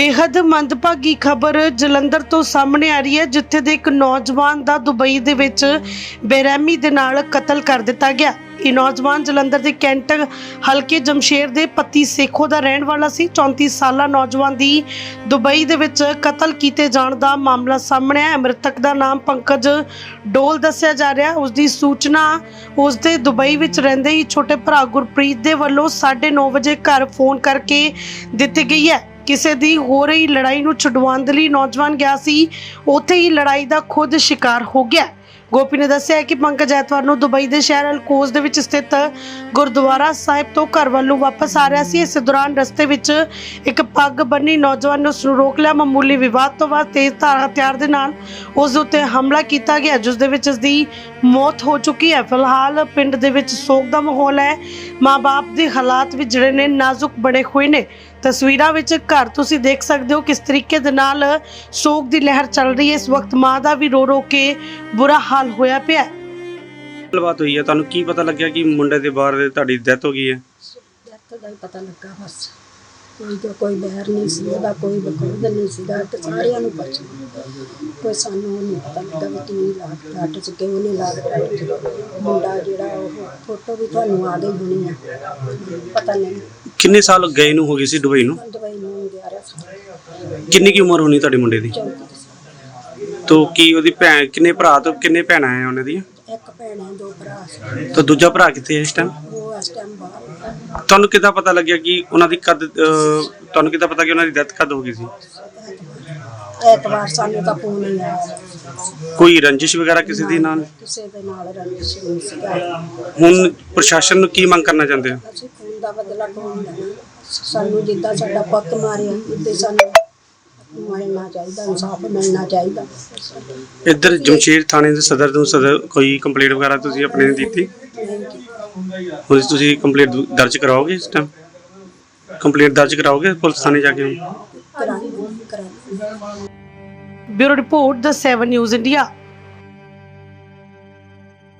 ਬੇहद ਮੰਦਭਾਗੀ ਖਬਰ ਜਲੰਧਰ ਤੋਂ ਸਾਹਮਣੇ ਆ ਰਹੀ ਹੈ, ਜਿੱਥੇ ਦੇ ਇੱਕ ਨੌਜਵਾਨ ਦਾ ਦੁਬਈ ਦੇ ਵਿੱਚ ਬੇਰਹਿਮੀ ਦੇ ਨਾਲ ਕਤਲ ਕਰ ਦਿੱਤਾ ਗਿਆ। ਇਹ ਨੌਜਵਾਨ ਜਲੰਧਰ ਦੇ ਕੈਂਟ ਹਲਕੇ ਜਮਸ਼ੇਰ ਦੇ ਪੱਤੀ ਸੇਖੋ ਦਾ ਰਹਿਣ ਵਾਲਾ ਸੀ। 34 ਸਾਲਾ ਨੌਜਵਾਨ ਦੀ ਦੁਬਈ ਦੇ ਵਿੱਚ ਕਤਲ ਕੀਤੇ ਜਾਣ ਦਾ ਮਾਮਲਾ ਸਾਹਮਣੇ ਆਇਆ। ਮ੍ਰਿਤਕ ਦਾ ਨਾਮ ਪੰਕਜ ਡੋਲ ਦੱਸਿਆ ਜਾ ਰਿਹਾ। ਉਸ ਦੀ ਸੂਚਨਾ ਉਸ ਦੇ ਦੁਬਈ ਵਿੱਚ ਰਹਿੰਦੇ ਹੀ ਛੋਟੇ ਭਰਾ ਗੁਰਪ੍ਰੀਤ ਦੇ ਵੱਲੋਂ 9:30 ਵਜੇ ਘਰ ਫੋਨ ਕਰਕੇ ਦਿੱਤੀ ਗਈ ਹੈ। ਕਿਸੇ ਦੀ ਹੋ ਰਹੀ ਲੜਾਈ ਨੂੰ ਛੁਡਵਾਉਣ ਦੇ ਲਈ ਨੌਜਵਾਨ ਗਿਆ ਸੀ। ਉੱਥੇ ਹੀ ਲੜਾਈ ਦਾ ਖੁਦ ਸ਼ਿਕਾਰ ਹੋ ਗਿਆ। ਗੋਪੀ ਨੇ ਦੱਸਿਆ ਕਿ ਪੰਕਜ ਐਤਵਾਰ ਨੂੰ ਦੁਬਈ ਦੇ ਸ਼ਹਿਰ ਅਲਕੋਜ਼ ਦੇ ਵਿੱਚ ਸਥਿਤ ਗੁਰਦੁਆਰਾ ਸਾਹਿਬ ਤੋਂ ਘਰ ਵੱਲੋਂ ਵਾਪਸ ਆ ਰਿਹਾ ਸੀ। ਇਸ ਦੌਰਾਨ ਰਸਤੇ ਵਿੱਚ ਇੱਕ ਪੱਗ ਬੰਨੀ ਨੌਜਵਾਨ ਨੇ ਉਸ ਨੂੰ ਰੋਕ ਲਿਆ। ਮਾਮੂਲੀ ਵਿਵਾਦ ਤੋਂ ਬਾਅਦ ਤੇਜ਼ ਧਾਰ ਹਥਿਆਰ ਦੇ ਨਾਲ ਉਸ ਉੱਤੇ ਹਮਲਾ ਕੀਤਾ ਗਿਆ, ਜਿਸ ਦੇ ਵਿੱਚ ਉਸ ਦੀ ਮੌਤ ਹੋ ਚੁੱਕੀ ਹੈ। ਫਿਲਹਾਲ ਪਿੰਡ ਦੇ ਵਿੱਚ ਸੋਗ ਦਾ ਮਾਹੌਲ ਹੈ। ਮਾਪੇ ਦੇ ਹਾਲਾਤ ਵੀ ਜਿਹੜੇ ਨੇ ਨਾਜ਼ੁਕ ਬਣੇ ਹੋਏ ਨੇ। ਤਸਵੀਰਾਂ ਵਿੱਚ ਘਰ ਤੁਸੀਂ ਦੇਖ ਸਕਦੇ ਹੋ ਕਿਸ ਤਰੀਕੇ ਦੇ ਨਾਲ ਸੋਗ ਦੀ ਲਹਿਰ ਚੱਲ ਰਹੀ ਹੈ। ਇਸ ਵਕਤ ਮਾਂ ਦਾ ਵੀ ਰੋ ਰੋ ਕੇ ਬੁਰਾ ਹਾਲ ਹੋਇਆ ਪਿਆ ਹੈ। ਗੱਲਬਾਤ ਹੋਈ ਹੈ। ਤੁਹਾਨੂੰ ਕੀ ਪਤਾ ਲੱਗਿਆ ਕਿ ਮੁੰਡੇ ਦੇ ਬਾਹਰ ਤੁਹਾਡੀ ਡੈਥ ਹੋ ਗਈ ਹੈ? ਡੈਥ ਦਾ ਹੀ ਪਤਾ ਲੱਗਾ ਬਸ। ਕੋਈ ਤਾਂ ਕੋਈ ਬਹਿਰ ਨਹੀਂ ਸੀ ਉਹਦਾ ਕੋਈ ਬਕਰਦ ਨਹੀਂ ਸੀਗਾ। ਤੇ ਸਾਰਿਆਂ ਨੂੰ ਪੁੱਛ ਕੋਈ ਸਾਨੂੰ ਉਹ ਨਹੀਂ ਪਤਾ ਲੱਗਾ ਵੀ ਕੀ ਲਾਗ ਡਾਟ ਚ ਕਿਉਂ ਨਹੀਂ ਲਾਗ ਡਾਟ ਚ। ਮੁੰਡਾ ਜਿਹੜਾ ਉਹ ਫੋਟੋ ਵੀ ਤੁਹਾਨੂੰ ਆ ਗਈ ਹੋਣੀ ਆ ਪਤਾ ਨਹੀਂ। ਕਿੰਨੇ ਸਾਲ ਗਏ ਨੂੰ ਹੋ ਗਈ ਸੀ ਦੁਬਈ ਨੂੰ? ਦਵਾਈ ਨੂੰ ਗਿਆ ਰਿਹਾ ਸੀ। ਕਿੰਨੀ ਕੀ ਉਮਰ ਹੋਣੀ ਤੁਹਾਡੇ ਮੁੰਡੇ ਦੀ? 34 ਸਾਲ ਤੋ ਕੀ ਉਹਦੀ ਭੈਣ ਕਿੰਨੇ ਭਰਾ ਤੋਂ ਕਿੰਨੇ ਭੈਣਾਂ ਆ ਉਹਨਾਂ ਦੀਆਂ? ਇੱਕ ਭੈਣ ਹੈ ਦੋ ਭਰਾ ਸੀ ਤਾਂ ਦੂਜਾ ਭਰਾ ਕਿੱਥੇ ਹੈ ਇਸ ਟਾਈਮ ਉਹ ਇਸ ਟਾਈਮ ਬਾਹਰ ਤੁਹਾਨੂੰ ਕਿੱਦਾਂ ਪਤਾ ਲੱਗਿਆ ਕਿ ਉਹਨਾਂ ਦੀ ਕਦ ਅਹ, ਤੁਹਾਨੂੰ ਕਿੱਦਾਂ ਪਤਾ ਕਿ ਉਹਨਾਂ ਦੀ ਡੈਥ ਕਦ ਹੋ ਗਈ ਸੀ? ਐਤਵਾਰ ਸਾਨੂੰ ਤਾਂ ਫੋਨ ਨਹੀਂ ਆਇਆ। ਕੋਈ ਰੰਜਿਸ਼ ਵਗੈਰਾ ਕਿਸੇ ਦੀ ਨਾਲ? ਕਿਸੇ ਦੇ ਨਾਲ ਰੰਜਿਸ਼ ਨਹੀਂ ਸੀਗਾ ਹੁਣ ਪ੍ਰਸ਼ਾਸਨ ਨੂੰ ਕੀ ਮੰਗ ਕਰਨਾ ਚਾਹੁੰਦੇ ਹੋ? ਅਸੀਂ ਦਾ ਬਦਲਾ ਕੌਣ ਲੈਣਾ? ਸਾਨੂੰ ਜਿੱਦਾਂ ਸਾਡਾ ਪੁੱਤ ਮਾਰਿਆ ਇੱਦਾਂ ਸਾਨੂੰ ਮਿਲਣਾ ਚਾਹੀਦਾ ਇਨਸਾਫ ਮਿਲਣਾ ਚਾਹੀਦਾ। ਇੱਧਰ ਜਮਸ਼ੇਰ ਥਾਣੇ ਦੇ ਸਦਰ ਤੋਂ ਸਦਰ ਕੋਈ ਕੰਪਲੇਂਟ ਵਗੈਰਾ ਤੁਸੀਂ ਆਪਣੇ ਨੇ ਦਿੱਤੀ। ਹੁਣ ਤੁਸੀਂ ਕੰਪਲੇਂਟ ਦਰਜ ਕਰਾਓਗੇ ਇਸ ਟਾਈਮ ਕੰਪਲੇਂਟ ਦਰਜ ਕਰਾਓਗੇ ਪੁਲਿਸ ਥਾਣੇ ਜਾ ਕੇ ਹੁਣ? ਕਰਾਂਗੇ ਕਰਾਂਗੇ। Bureau report the 7 news India.